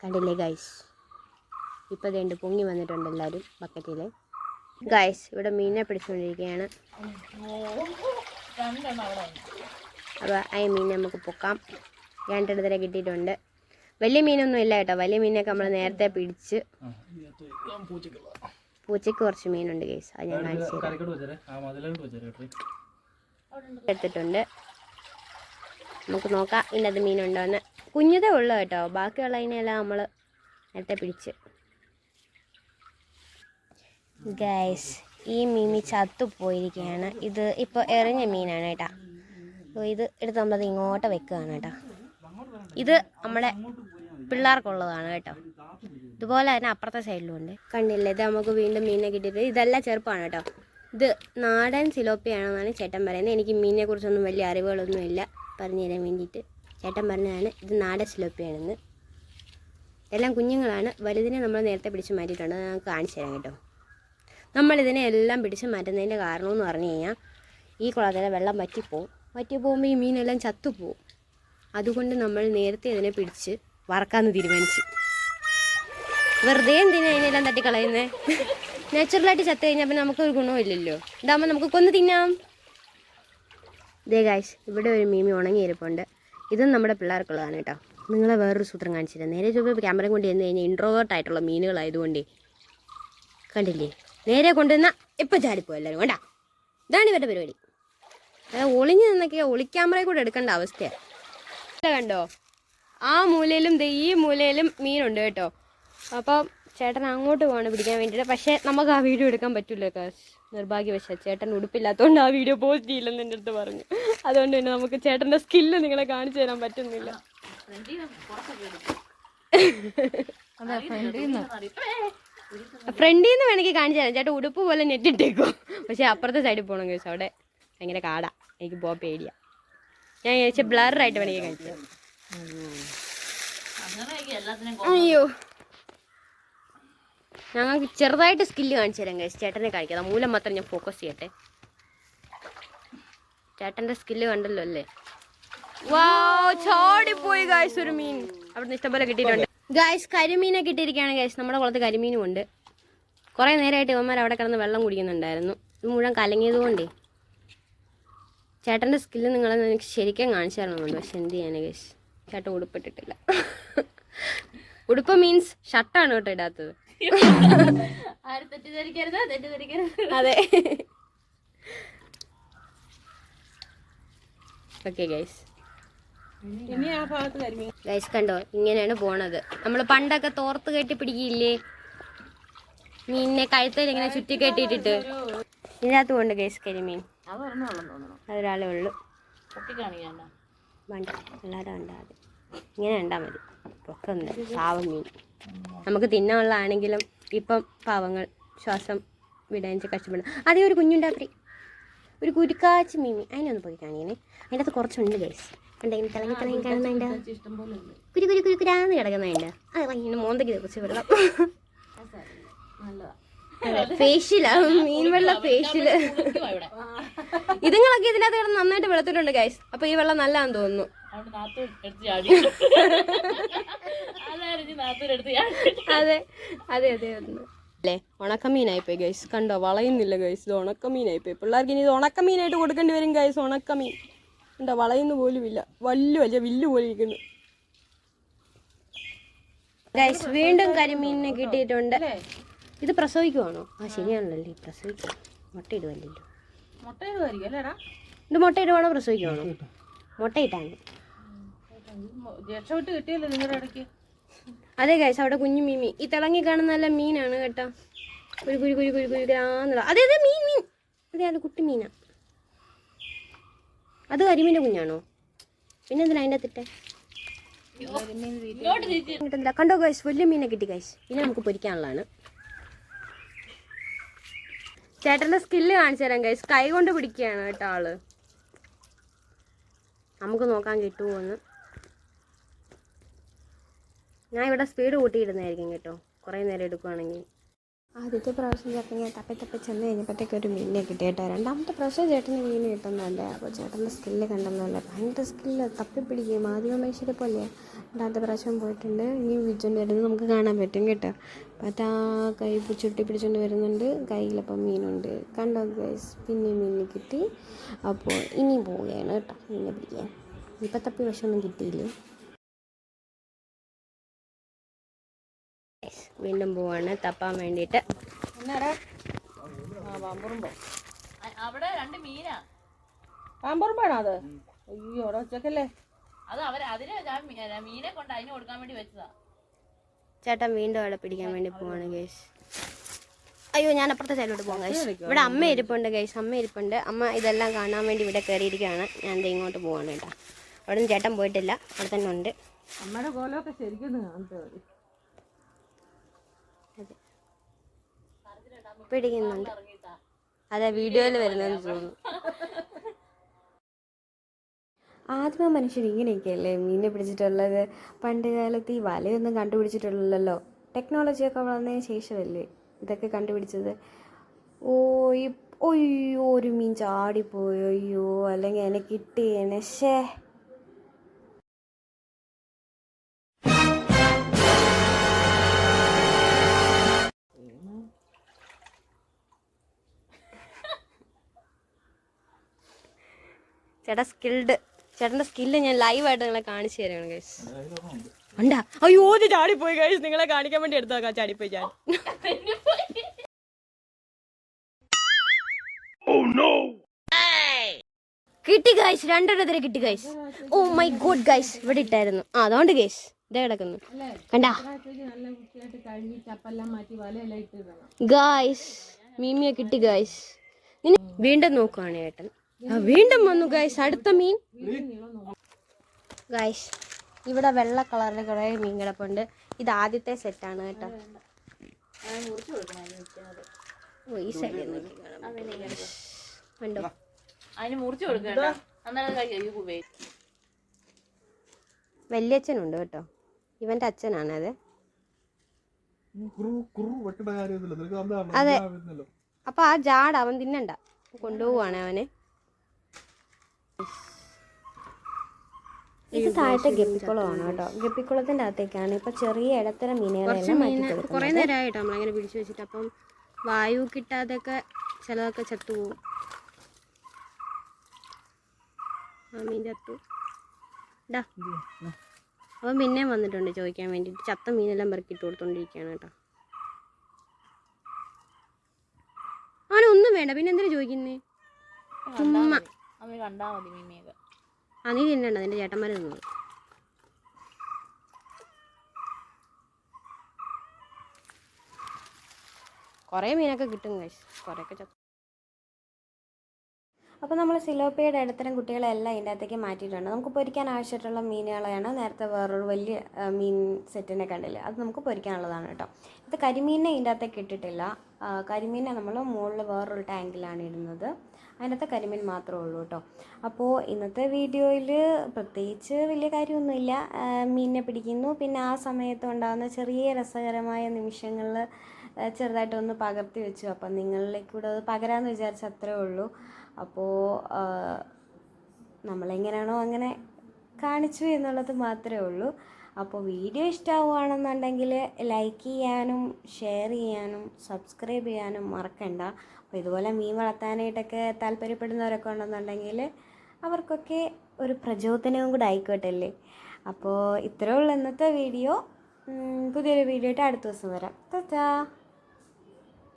കണ്ടില്ലേ ഗൈസ് ഇപ്പോൾ രണ്ട് പൊങ്ങി വന്നിട്ടുണ്ട് എല്ലാവരും ബക്കറ്റിൽ ഗൈസ് ഇവിടെ മീനെ പിടിച്ചുകൊണ്ടിരിക്കുകയാണ് അപ്പോൾ ആ മീൻ നമുക്ക് പൊക്കാം. രണ്ടിടത്തര കിട്ടിയിട്ടുണ്ട്. വലിയ മീനൊന്നും ഇല്ല കേട്ടോ. വലിയ മീനൊക്കെ നമ്മൾ നേരത്തെ പിടിച്ച് പൂച്ചയ്ക്ക് കുറച്ച് മീനുണ്ട് ഗൈസ് അത് ഞാൻ കാണിച്ചു എടുത്തിട്ടുണ്ട്. നമുക്ക് നോക്കാം ഇന്നത് മീനുണ്ടോ മീനുണ്ടോയെന്ന് കുഞ്ഞതേ ഉള്ളു കേട്ടോ. ബാക്കിയുള്ളതിനെല്ലാം നമ്മൾ നേരത്തെ പിടിച്ച്. ഗൈസ് ഈ മീമി ചത്തുപോയിരിക്കുകയാണ്. ഇത് ഇപ്പോൾ എറിഞ്ഞ മീനാണ് കേട്ടോ. അപ്പോൾ ഇത് എടുത്ത് നമ്മളത് ഇങ്ങോട്ട് വെക്കുകയാണ് കേട്ടോ. ഇത് നമ്മുടെ പിള്ളേർക്കുള്ളതാണ് കേട്ടോ. ഇതുപോലെ തന്നെ അപ്പുറത്തെ സൈഡിലും ഉണ്ട്. കണ്ടില്ലേ? ഇത് നമുക്ക് വീണ്ടും മീനെ കിട്ടിയിട്ട് ഇതെല്ലാം ചെറുപ്പമാണ് കേട്ടോ. ഇത് നാടൻ സിലോപ്പിയാണെന്നാണ് ചേട്ടൻ പറയുന്നത്. എനിക്ക് മീനിനെ കുറിച്ചൊന്നും വലിയ അറിവുകളൊന്നും ഇല്ല പറഞ്ഞു തരാൻ വേണ്ടിയിട്ട്. ചേട്ടൻ പറഞ്ഞതാണ് ഇത് നാടൻ സിലോപ്പിയാണെന്ന്. എല്ലാം കുഞ്ഞുങ്ങളാണ് വലുതിനെ നമ്മൾ നേരത്തെ പിടിച്ച് മാറ്റിയിട്ടുണ്ട്. നമുക്ക് കാണിച്ചു തരാം കേട്ടോ. നമ്മളിതിനെ എല്ലാം പിടിച്ച് മാറ്റുന്നതിന്റെ കാരണമെന്ന് പറഞ്ഞു കഴിഞ്ഞാൽ ഈ കുളത്തിലെ വെള്ളം വറ്റിപ്പോവും. വറ്റി പോകുമ്പോൾ ഈ മീനെല്ലാം ചത്തുപോവും. അതുകൊണ്ട് നമ്മൾ നേരത്തെ ഇതിനെ പിടിച്ച് വറക്കാമെന്ന് തീരുമാനിച്ചു. വെറുതെ എന്തിനാ അതിനെല്ലാം തട്ടിക്കളയുന്നത് നാച്ചുറലായിട്ട് ചത്തു കഴിഞ്ഞാൽ പിന്നെ നമുക്കൊരു ഗുണമില്ലല്ലോ ഇതാകുമ്പോൾ നമുക്ക് കൊന്ന് തിന്നാം. ദേ ഗായ്സ് ഇവിടെ ഒരു മീമി ഉണങ്ങിയിരിപ്പുണ്ട്. ഇതും നമ്മുടെ പിള്ളേർക്കുള്ളതാണ് കേട്ടോ. നിങ്ങളെ വേറൊരു സൂത്രം കാണിച്ചില്ല. നേരെ ചൊവ്വ ക്യാമറയും കൊണ്ട് ചെന്ന് കഴിഞ്ഞാൽ ഇൻട്രോവേർട്ട് ആയിട്ടുള്ള മീനുകളായതുകൊണ്ടേ. കണ്ടില്ലേ? നേരെ കൊണ്ടുവന്ന ഇപ്പം ചാടിപ്പോ എല്ലാവരും വേണ്ട ഇതാണ് ഇവരുടെ പരിപാടി. അതായത് ഒളിഞ്ഞു നിന്നൊക്കെ ഒളിക്യാമറയിൽ കൂടെ എടുക്കേണ്ട അവസ്ഥയാണ് കണ്ടോ? ആ മൂലയിലും ദേ ഈ മൂലയിലും മീനുണ്ട് കേട്ടോ. അപ്പം ചേട്ടൻ അങ്ങോട്ട് പോകണം പിടിക്കാൻ വേണ്ടിയിട്ട്. പക്ഷേ നമുക്ക് ആ വീഡിയോ എടുക്കാൻ പറ്റില്ല കാശ് നിർഭാഗ്യവശാൽ ചേട്ടൻ ഉടുപ്പില്ലാത്തതുകൊണ്ട് ആ വീഡിയോ പോസ്റ്റ് ചെയ്യില്ലെന്ന് എന്റെ അടുത്ത് പറഞ്ഞു. അതുകൊണ്ട് തന്നെ നമുക്ക് ചേട്ടന്റെ സ്കില്ല് നിങ്ങളെ കാണിച്ചു തരാൻ പറ്റുന്നില്ല. ഫ്രണ്ടിൽ നിന്ന് വേണമെങ്കിൽ കാണിച്ചു തരാം. ചേട്ടൻ ഉടുപ്പ് പോലെ നെറ്റിട്ടേക്കും പക്ഷെ അപ്പുറത്തെ സൈഡിൽ പോകണം കേസ് അവിടെ ഭയങ്കര കാടാ. എനിക്ക് പോകാൻ പേടിയാ. ഞാൻ ചോദിച്ചാൽ ബ്ലറായിട്ട് വേണമെങ്കിൽ കാണിച്ചു തരാം. അയ്യോ. ഞങ്ങൾക്ക് ചെറുതായിട്ട് സ്കില്ല് കാണിച്ചു തരാം കഴിച്ച് ചേട്ടനെ കാണിക്കാം. മൂലം മാത്രം ഞാൻ ഫോക്കസ് ചെയ്യട്ടെ. ചേട്ടന്റെ സ്കില്ല് കണ്ടല്ലോ അല്ലേ? ചാടിപ്പോയി ഗായ്സ് ഒരു മീൻ. അവിടുന്ന് ഇഷ്ടംപോലെ കിട്ടിയിട്ടുണ്ട്. ഗായ്സ് കരിമീനെ കിട്ടിയിരിക്കുകയാണ് ഗായ്സ് നമ്മുടെ കുളത്ത് കരിമീനും ഉണ്ട്. കുറേ നേരമായിട്ട് ഇവന്മാർ അവിടെ കിടന്ന് വെള്ളം കുടിക്കുന്നുണ്ടായിരുന്നു. ഇത് മുഴുവൻ കലങ്ങിയതുകൊണ്ടേ ചേട്ടന്റെ സ്കില്ല് നിങ്ങളെ എനിക്ക് ശരിക്കും കാണിച്ചു തരണമെന്നുണ്ട്. പക്ഷെ എന്ത് ചെയ്യാനാണ് ഗൈസ് ചേട്ടൻ ഉടുപ്പിട്ടിട്ടില്ല. ഉടുപ്പ് മീൻസ് ഷർട്ടാണ് കേട്ടോ ഇടാത്തത്. ആരും തെറ്റിദ്ധരിക്കരുത് തെറ്റിദ്ധരിക്കരുത്. അതെ. ഓക്കെ ഗൈസ് ഗൈസ് കണ്ടോ? ഇങ്ങനെയാണ് പോണത്. നമ്മൾ പണ്ടൊക്കെ തോർത്ത് കെട്ടി പിടിക്കില്ലേ? മീനിനെ കഴുത്തിൽ ഇങ്ങനെ ചുറ്റി കെട്ടിയിട്ടിട്ട്. ഇതിനകത്ത് കൊണ്ട് ഗൈസ് കരിമീൻ. അതൊരാളേ ഉള്ളു. വേണ്ട. എല്ലാവരും ഉണ്ടാതെ ഇങ്ങനെ ഉണ്ടാ മതി. പൊക്കെ സാവ മീൻ. നമുക്ക് തിന്നാനുള്ളതാണെങ്കിലും ഇപ്പം പാവങ്ങൾ ശ്വാസം വിടാൻ കഷ്ടപ്പെടുന്നു. അതേ ഒരു കുഞ്ഞുണ്ടാത്രി ഒരു കുരുക്കാച്ച് മീമി. അതിനൊന്ന് പോയി കാണിക്കണേ അതിന്റെ അകത്ത് കുറച്ചുണ്ട് ഗൈസ് എന്തെങ്കിലും തിളങ്ങി തിളങ്ങി കാണുന്നതിന്റെ കുരു കുരു കുരുക്കുരാന്ന് കിടക്കുന്നതിന്റെ അത് ഭയങ്കര മോന്തയ്ക്ക് കുറച്ച് വെള്ളം. ഫേഷ്യലാ മീൻ വെള്ള ഫേഷ്യൽ. ഇതുങ്ങളൊക്കെ ഇതിനകത്ത് കിടന്ന് നന്നായിട്ട് വെളുത്തിട്ടുണ്ട് ഗൈസ് അപ്പൊ ഈ വെള്ളം നല്ലതാന്ന് തോന്നുന്നു. അതെ. അതെ അതെ അല്ലേ? ഉണക്കമീനായിപ്പോയി ഗൈസ് കണ്ടോ? വളയുന്നില്ല ഗൈസ് ഇത് ഉണക്കമീനായിപ്പോയി. പിള്ളേർക്ക് ഇനി ഇത് ഉണക്കമീനായിട്ട് കൊടുക്കേണ്ടി വരും ഗൈസ് ഉണക്കമീൻ. എന്താ വളയുന്ന പോലും ഇല്ല. വല്ലു വലിയ വില്ല് പോലെ ഇരിക്കുന്നു. ഗൈസ് വീണ്ടും കരിമീനിനെ കിട്ടിയിട്ടുണ്ട്. ഇത് പ്രസവിക്കുവാണോ? ആ ശരിയാണല്ലോ. പ്രസവിക്കും. മുട്ടയിടുവല്ലോ മുട്ടയിടുവായിരിക്കും അല്ലേടാ? ഇത് മുട്ടയിടുവാണോ പ്രസവിക്കുവാണോ? മുട്ടയിട്ടാണ് രക്ഷപ്പെട്ട് കിട്ടിയല്ലോ നിങ്ങളുടെ ഇടയ്ക്ക്. അതെ ഗൈസ് അവിടെ കുഞ്ഞു മീമി ഈ തിളങ്ങി കാണുന്ന നല്ല മീനാണ് കേട്ടോ. ഒരു കുരു കുരു കുരു കുരു ഗ്രാന്നുള്ള അതെ അതെ മീൻ മീൻ. അതെ അത് കുട്ടി മീനാ. അത് കരിമീന്റെ കുഞ്ഞാണോ? പിന്നെ എന്തിനാ അതിന്റെ അത്തിട്ടെ കണ്ടോ ഗൈസ് വലിയ മീനെ കിട്ടി ഗൈസ് ഇനി നമുക്ക് പൊരിക്കാനുള്ളതാണ്. ചേട്ടന്റെ സ്കില്ല് കാണിച്ചു തരാം ഗൈസ് കൈ കൊണ്ട് പിടിക്കുകയാണ് കേട്ടോ ആൾ. നമുക്ക് നോക്കാൻ കിട്ടുമോ എന്ന് ഞാൻ ഇവിടെ സ്പീഡ് കൂട്ടിയിടുന്നതായിരിക്കും കേട്ടോ. കുറേ നേരം എടുക്കുവാണെങ്കിൽ. ആദ്യത്തെ പ്രാവശ്യം ചേട്ടൻ ഞാൻ തപ്പി തപ്പി ചെന്ന് കഴിഞ്ഞപ്പോഴത്തേക്ക് ഒരു മീനിനെ കിട്ടി രണ്ടാമത്തെ പ്രാവശ്യം ചേട്ടന് മീൻ കിട്ടുന്നതല്ലേ അപ്പോൾ ചേട്ടന്റെ സ്കില്ല് കണ്ടെന്നല്ലേ ഭയങ്കര സ്കില്ല് തപ്പി ആദ്യ മനുഷ്യരെ പോലെ. രണ്ടാമത്തെ പ്രാവശ്യം പോയിട്ടുണ്ട്. ഇനി വിളിച്ചുകൊണ്ട് വരുന്നത് നമുക്ക് കാണാൻ പറ്റും കേട്ടോ. മറ്റേ ആ കൈ ചുട്ടി പിടിച്ചുകൊണ്ട് വരുന്നുണ്ട്. കയ്യിലപ്പം മീനുണ്ട്. കണ്ടോ ഗൈസ് പിന്നെ മീനിനെ കിട്ടി. അപ്പോൾ ഇനി പോവുകയാണ് കേട്ടോ. മീനെ പിടിക്കാൻ. ഇപ്പം തപ്പി പക്ഷെ ഒന്നും കിട്ടിയില്ലേ. വീണ്ടും പോവാണ്. തപ്പാൻ വേണ്ടിയിട്ട്. അ- അവിടെ രണ്ട് മീനാ. പാമ്പറുമ്പാണോ അത്? അയ്യോ അവിടെ വെച്ചേക്കല്ലേ അത് അവർ അതിന് ഞാൻ മീ- ഞാൻ മീനെ കൊണ്ട് അതിന് കൊടുക്കാൻ വേണ്ടി വെച്ചതാ. ചേട്ടൻ വീണ്ടും അവിടെ പിടിക്കാൻ വേണ്ടി പോവാണ് ഗൈസ് അയ്യോ ഞാൻ അപ്പുറത്തെ സൈഡിലോട്ട് പോകാം ഗൈസ് ഇവിടെ അമ്മ ഇരിപ്പുണ്ട് ഗൈസ് അമ്മ ഇരിപ്പുണ്ട്. അമ്മ ഇതെല്ലാം കാണാൻ വേണ്ടി ഇവിടെ കയറിയിരിക്കുകയാണ് ഞാൻ ഇങ്ങോട്ട് പോവാണ് കേട്ടോ. അവിടെ നിന്ന് ചേട്ടൻ പോയിട്ടില്ല. അവിടെ തന്നെ ഉണ്ട്. അമ്മയുടെ കോലമൊക്കെ ശരിക്കും ഒന്ന് കാണിച്ചാൽ മതി പിടിക്കുന്നുണ്ട് അതെ വീഡിയോയിൽ വരുന്നെന്ന് തോന്നുന്നു. ആദ്യമേ മനുഷ്യർ ഇങ്ങനെയൊക്കെയല്ലേ? മീനെ പിടിച്ചിട്ടുള്ളത്? പണ്ട് കാലത്ത് ഈ വലയൊന്നും കണ്ടുപിടിച്ചിട്ടില്ലല്ലോ ടെക്നോളജിയൊക്കെ വളർന്നതിന് ശേഷമല്ലേ ഇതൊക്കെ കണ്ടുപിടിച്ചത്? ഓ ഈ ഒയ്യോ ഒരു മീൻ ചാടിപ്പോയോ. അയ്യോ അല്ലെങ്കിൽ എന്നെ കിട്ടിയേനെ. ശേ ചേട്ടാ സ്കിൽഡ് ചേട്ടന്റെ സ്കില്ല് ഞാൻ ലൈവായിട്ട് നിങ്ങളെ കാണിച്ചു തരാണ് ഗൈസ് ഉണ്ടാ. അയ്യോ ഇത് ചാടിപ്പോയി ഗൈസ് നിങ്ങളെ കാണിക്കാൻ വേണ്ടി എടുത്താക്കാം ചാടിപ്പോയി ചാടി കിട്ടി ഗൈസ് രണ്ടെണ്ണത്തിന് കിട്ടി guys oh my God guys ഇവിടെ ഇട്ടായിരുന്നു. ആ അതുകൊണ്ട് ഗൈസ് ഇതേ കിടക്കുന്നു. കണ്ടാ? ഗായ്സ് മീമിയെ കിട്ടി ഗായ്സ് വീണ്ടും നോക്കുവാണ് ചേട്ടൻ ആ, വീണ്ടും വന്നു ഗൈസ് അടുത്ത മീൻ. ഗൈസ് ഇവിടെ വെള്ള കളറിൽ കുറേ മീൻ കിടപ്പുണ്ട്. ഇത് ആദ്യത്തെ സെറ്റാണ് കേട്ടോ. ഈ സൈഡിൽ അതിന് മുറിച്ച് കൊടുക്കണ്ട വല്യച്ഛനുണ്ട് കേട്ടോ. ഇവന്റെ അച്ഛനാണ് അത്. അതെ. അപ്പൊ ആ ജാട അവൻ തിന്നണ്ട. കൊണ്ടുപോവാണ് അവന്. ഇത് താഴത്തെ ഗപ്പിക്കുളമാണ് കേട്ടോ. ഗപ്പിക്കുളത്തിന്റെ അകത്തേക്കാണ്. ഇപ്പൊ ചെറിയ ഇടത്തരം മീനുകളെല്ലാം മാറ്റി കുറേ കുറെ നേരമായിട്ടോ നമ്മളങ്ങനെ പിടിച്ചു വെച്ചിട്ട്. അപ്പം വായു കിട്ടാതൊക്കെ ചിലതൊക്കെ ചത്തുപോകും ആ മീൻ ചത്തു. ഡാ പിന്നെയും വന്നിട്ടുണ്ട് ചോദിക്കാൻ വേണ്ടിയിട്ട്. ചത്ത മീനെല്ലാം പെറുക്കിട്ട് കൊടുത്തോണ്ടിരിക്കുകയാണ് കേട്ടോ. അവനൊന്നും വേണ്ട. പിന്നെ എന്തിനാ ചോദിക്കുന്നേ? ചുമ്മാ. അവന് കണ്ടാ മതി മീമിയൊക്കെ. ആ നീ തിന്നണ്ട നിന്റെ ചേട്ടന്മാർ തിന്നത് കുറേ മീനൊക്കെ കിട്ടും കഴിച്ച് കുറേയൊക്കെ ചത്തു അപ്പോൾ നമ്മൾ സിലോപ്പിയുടെ ഇടത്തരം കുട്ടികളെല്ലാം ഇതിന്റെ അകത്തേക്ക് മാറ്റിയിട്ടുണ്ട്. നമുക്ക് പൊരിക്കാൻ ആവശ്യമായിട്ടുള്ള മീനുകളെയാണ് നേരത്തെ വേറൊരു വലിയ മീൻ സെറ്റിനെ കണ്ടില്ല? അത് നമുക്ക് പൊരിക്കാനുള്ളതാണ് കേട്ടോ. ഇത് കരിമീനെ ഇതിന്റെ അകത്തേക്ക് ഇട്ടിട്ടില്ല. കരിമീനെ നമ്മൾ മുകളിൽ വേറൊരു ടാങ്കിലാണ് ഇടുന്നത്. അതിനകത്ത് കരിമീൻ മാത്രമേ ഉള്ളൂ കേട്ടോ. അപ്പോൾ ഇന്നത്തെ വീഡിയോയിൽ പ്രത്യേകിച്ച് വലിയ കാര്യമൊന്നുമില്ല. മീനിനെ പിടിക്കുന്നു. പിന്നെ ആ സമയത്ത് ഉണ്ടാകുന്ന ചെറിയ രസകരമായ നിമിഷങ്ങളിൽ ചെറുതായിട്ടൊന്ന് പകർത്തി വെച്ചു. അപ്പം നിങ്ങളിലേക്ക് കൂടെ അത് പകരാമെന്ന് വിചാരിച്ച അത്രേ ഉള്ളൂ. അപ്പോൾ നമ്മളെങ്ങനെയാണോ അങ്ങനെ കാണിച്ചു എന്നുള്ളത് മാത്രമേ ഉള്ളൂ. അപ്പോൾ വീഡിയോ ഇഷ്ടമാവുകയാണെന്നുണ്ടെങ്കിൽ ലൈക്ക് ചെയ്യാനും ഷെയർ ചെയ്യാനും സബ്സ്ക്രൈബ് ചെയ്യാനും മറക്കണ്ട. അപ്പോൾ ഇതുപോലെ മീൻ വളർത്താനായിട്ടൊക്കെ താല്പര്യപ്പെടുന്നവരൊക്കെ ഉണ്ടെന്നുണ്ടെങ്കിൽ അവർക്കൊക്കെ ഒരു പ്രചോദനവും കൂടെ ആയിക്കോട്ടെ അല്ലേ അപ്പോൾ ഇത്രയേ ഉള്ളൂ ഇന്നത്തെ വീഡിയോ. പുതിയൊരു വീഡിയോ ആയിട്ട് അടുത്ത ദിവസം വരാം. ടാ